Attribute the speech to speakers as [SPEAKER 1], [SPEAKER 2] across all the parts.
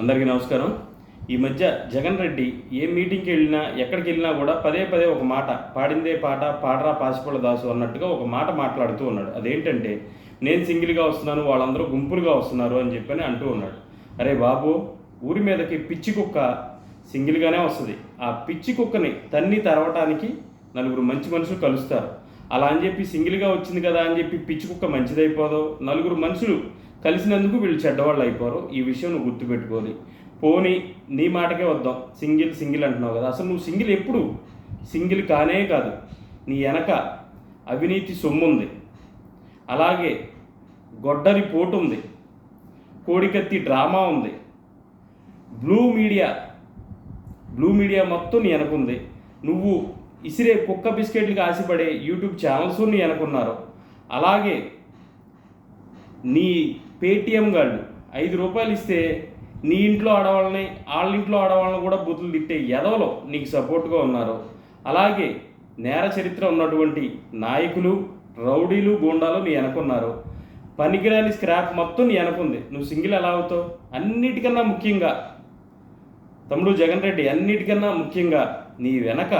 [SPEAKER 1] అందరికీ నమస్కారం. ఈ మధ్య జగన్ రెడ్డి ఏ మీటింగ్కి వెళ్ళినా ఎక్కడికి వెళ్ళినా కూడా పదే పదే ఒక మాట పాడిందే పాట పాడరా పాసిపళ్ళ దాసు అన్నట్టుగా ఒక మాట మాట్లాడుతూ ఉన్నాడు. అదేంటంటే నేను సింగిల్గా వస్తున్నాను వాళ్ళందరూ గుంపులుగా వస్తున్నారు అని చెప్పని అంటూ ఉన్నాడు. అరే బాబు ఊరి మీదకి పిచ్చి కుక్క సింగిల్గానే వస్తుంది. ఆ పిచ్చి కుక్కని తన్ని తరవటానికి నలుగురు మంచి మనుషులు కలుస్తారు. అలా అని చెప్పి సింగిల్గా వచ్చింది కదా అని చెప్పి పిచ్చి కుక్క మంచిదైపోదో. నలుగురు మనుషులు కలిసినందుకు వీళ్ళు చెడ్డవాళ్ళు అయిపోరు. ఈ విషయం నువ్వు గుర్తుపెట్టుకోని పోనీ నీ మాటకే వద్దాం. సింగిల్ సింగిల్ అంటున్నావు కదా. అసలు నువ్వు సింగిల్ ఎప్పుడు? సింగిల్ కానే కాదు. నీ వెనక అవినీతి సొమ్ము ఉంది అలాగే గొడ్డరి పోటు ఉంది కోడికత్తి డ్రామా ఉంది. బ్లూ మీడియా బ్లూ మీడియా మొత్తం నీ వెనకుంది. నువ్వు ఇసిరే కుక్క బిస్కెట్లకు ఆశపడే యూట్యూబ్ ఛానల్స్ నీ వెనకున్నారు. అలాగే నీ పేటిఎం గాళ్ళు. ఐదు రూపాయలు ఇస్తే నీ ఇంట్లో ఆడవాళ్ళని వాళ్ళ ఇంట్లో ఆడవాళ్ళని కూడా బూతులు తిట్టే ఎదవలో నీకు సపోర్ట్గా ఉన్నారు. అలాగే నేర చరిత్ర ఉన్నటువంటి నాయకులు రౌడీలు గూండాలు నీ వెనకున్నారు. పనికిరాని స్క్రాప్ మొత్తం నీ వెనకుంది. నువ్వు సింగిల్ ఎలా అవుతావు? అన్నిటికన్నా ముఖ్యంగా తమ్ముడు జగన్ రెడ్డి అన్నిటికన్నా ముఖ్యంగా నీ వెనక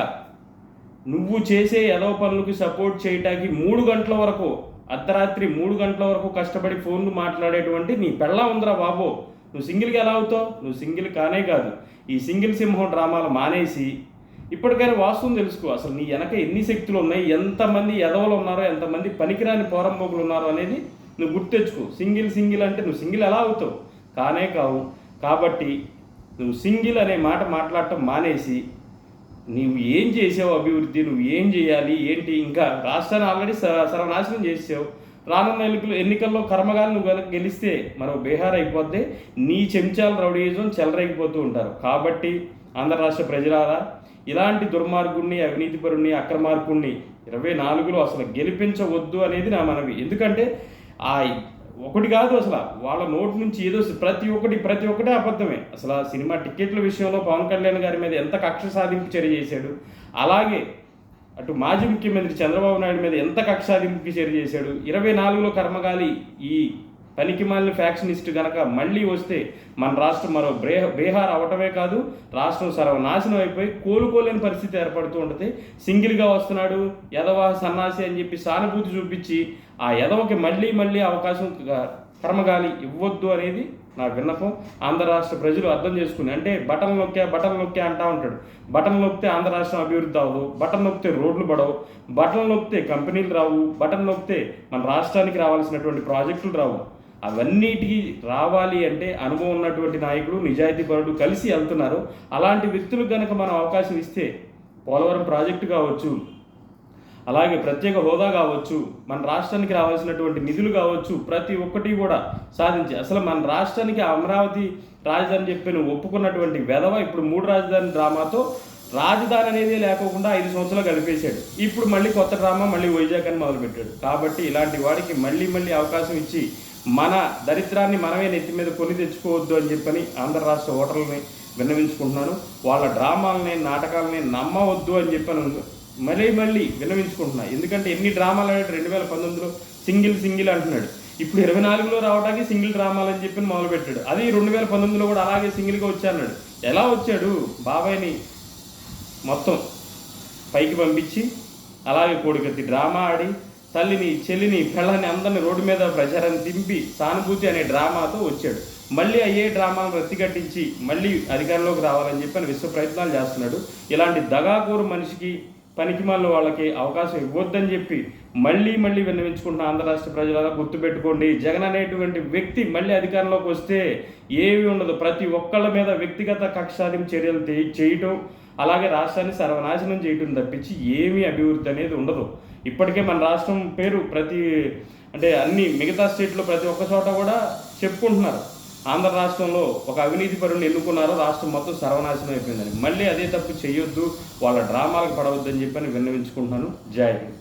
[SPEAKER 1] నువ్వు చేసే ఎదవ పనులకు సపోర్ట్ చేయటానికి మూడు గంటల వరకు అర్ధరాత్రి మూడు గంటల వరకు కష్టపడి ఫోన్లు మాట్లాడేటువంటి నీ పెళ్ళ ఉందిరా బాబో. నువ్వు సింగిల్గా ఎలా అవుతావు? నువ్వు సింగిల్ కానే కాదు. ఈ సింగిల్ సింహం డ్రామాలు మానేసి ఇప్పటికైనా వాస్తవం తెలుసుకో. అసలు నీ వెనక ఎన్ని శక్తులు ఉన్నాయి? ఎంతమంది ఎదవలు ఉన్నారో ఎంతమంది పనికిరాని పోరంబోకులు ఉన్నారో అనేది నువ్వు గుర్తెచ్చుకో సింగిల్ సింగిల్ అంటే నువ్వు సింగిల్ ఎలా అవుతావు? కానే కావు. కాబట్టి నువ్వు సింగిల్ అనే మాట మాట్లాడటం మానేసి నువ్వు ఏం చేసావు అభివృద్ధి? నువ్వు ఏం చేయాలి? ఏంటి? ఇంకా రాష్ట్రాన్ని ఆల్రెడీ స- సర్వనాశనం చేసావు రానున్న ఎన్నికలు ఎన్నికల్లో కర్మగాలు నువ్వు కనుక గెలిస్తే మరో బీహార్ అయిపోద్ది. నీ చెంచాల రౌడీజం చెలరైపోతూ ఉంటారు. కాబట్టి ఆంధ్ర రాష్ట్ర ప్రజలారా ఇలాంటి దుర్మార్గుణ్ణి అవినీతిపరుణ్ణి అక్రమార్కుణ్ణి ఇరవై నాలుగులో అసలు గెలిపించవద్దు అనేది నా మనవి. ఎందుకంటే ఆ ఒకటి కాదు అసలు. వాళ్ళ నోటి నుంచి ఏదో ప్రతి ఒక్కటి ప్రతి ఒక్కటే అబద్ధమే. అసలు ఆ సినిమా టికెట్ల విషయంలో పవన్ కళ్యాణ్ గారి మీద ఎంత కక్ష సాధింపు చర్య చేశాడు? అలాగే అటు మాజీ ముఖ్యమంత్రి చంద్రబాబు నాయుడు మీద ఎంత కక్ష సాధింపు చర్య చేశాడు? ఇరవై నాలుగులో కర్మగాలి ఈ పనికి మళ్ళీ ఫ్యాక్షనిస్ట్ గనక మళ్ళీ వస్తే మన రాష్ట్రం మరో బ్రేహ బీహార్ అవటమే కాదు రాష్ట్రం సర్వనాశనం అయిపోయి కోలుకోలేని పరిస్థితి ఏర్పడుతూ ఉంటుంది. సింగిల్గా వస్తున్నాడు యదవ సన్నాసి అని చెప్పి సానుభూతి చూపించి ఆ యదవకి మళ్ళీ మళ్ళీ అవకాశం క- కర్మగాలి ఇవ్వద్దు అనేది నా విన్నపం. ఆంధ్ర రాష్ట్ర ప్రజలు అర్థం చేసుకుని అంటే బటన్ నొక్కే బటన్ నొక్కే అంటా ఉంటాడు. బటన్ నొక్కితే ఆంధ్ర రాష్ట్రం అభివృద్ధి అవ్వదు బటన్ నొక్కితే రోడ్లు పడవు బటన్ నొక్కితే కంపెనీలు రావు బటన్ నొక్కితే మన రాష్ట్రానికి రావాల్సినటువంటి ప్రాజెక్టులు రావు. అవన్నిటికీ రావాలి అంటే అనుభవం ఉన్నటువంటి నాయకుడు నిజాయితీ పరుడు కలిసి వెళ్తున్నారు. అలాంటి వ్యక్తులకు కనుక మనం అవకాశం ఇస్తే పోలవరం ప్రాజెక్టు కావచ్చు అలాగే ప్రత్యేక హోదా కావచ్చు మన రాష్ట్రానికి రావాల్సినటువంటి నిధులు కావచ్చు ప్రతి ఒక్కటి కూడా సాధించి అసలు మన రాష్ట్రానికి అమరావతి రాజధాని చెప్పి నువ్వు ఒప్పుకున్నటువంటి వెధవ ఇప్పుడు మూడు రాజధాని డ్రామాతో రాజధాని అనేది లేకోకుండా ఐదు సంవత్సరాలు గడిపేశాడు. ఇప్పుడు మళ్ళీ కొత్త డ్రామా మళ్ళీ వైజాగ్ అని మొదలుపెట్టాడు. కాబట్టి ఇలాంటి వాడికి మళ్ళీ మళ్ళీ అవకాశం ఇచ్చి మన దరిద్రాన్ని మనమే నెత్తి మీద కొని తెచ్చుకోవద్దు అని చెప్పని ఆంధ్ర రాష్ట్ర ఓటర్లని విన్నవించుకుంటున్నాను. వాళ్ళ డ్రామాలని నాటకాలని నమ్మవద్దు అని చెప్పని మళ్ళీ మళ్ళీ విన్నవించుకుంటున్నా. ఎందుకంటే ఎన్ని డ్రామాలు ఆడాడు రెండు వేల పంతొమ్మిదిలో సింగిల్ సింగిల్ అంటున్నాడు. ఇప్పుడు ఇరవై నాలుగులో రావడానికి సింగిల్ డ్రామాలు అని చెప్పి మొదలుపెట్టాడు. అది రెండు వేల పంతొమ్మిదిలో కూడా అలాగే సింగిల్గా వచ్చాడు. ఎలా వచ్చాడు? బాబాయ్ని మొత్తం పైకి పంపించి అలాగే కోడికత్తి డ్రామా ఆడి తల్లిని చెల్లిని పిల్లని అందరిని రోడ్డు మీద ప్రచారాన్ని దింపి సానుభూతి అనే డ్రామాతో వచ్చాడు. మళ్ళీ అయ్యే డ్రామాను రత్తిగట్టించి మళ్ళీ అధికారంలోకి రావాలని చెప్పి అని విశ్వ ప్రయత్నాలు చేస్తున్నాడు. ఇలాంటి దగాకూరు మనిషికి పనికిమాల వాళ్ళకి అవకాశం ఇవ్వద్దని చెప్పి మళ్ళీ మళ్ళీ విన్నవించుకుంటున్న ఆంధ్ర రాష్ట్ర ప్రజలారా గుర్తుపెట్టుకోండి. జగన్ అనేటువంటి వ్యక్తి మళ్ళీ అధికారంలోకి వస్తే ఏమీ ఉండదు. ప్రతి ఒక్కళ్ళ మీద వ్యక్తిగత కక్షాదింపు చర్యలు చేయటం అలాగే రాష్ట్రాన్ని సర్వనాశనం చేయటం తప్పించి ఏమీ అభివృద్ధి అనేది ఉండదు. ఇప్పటికే మన రాష్ట్రం పేరు ప్రతి అంటే అన్ని మిగతా స్టేట్లో ప్రతి ఒక్క చోట కూడా చెప్పుకుంటున్నారు. ఆంధ్ర రాష్ట్రంలో ఒక అవినీతి పరుని ఎన్నుకున్నారో రాష్ట్రం మొత్తం సర్వనాశనం అయిపోయిందని. మళ్ళీ అదే తప్పు చేయొద్దు వాళ్ళ డ్రామాలకు పడవద్దని చెప్పని విన్నవించుకుంటున్నాను. జై హింద్.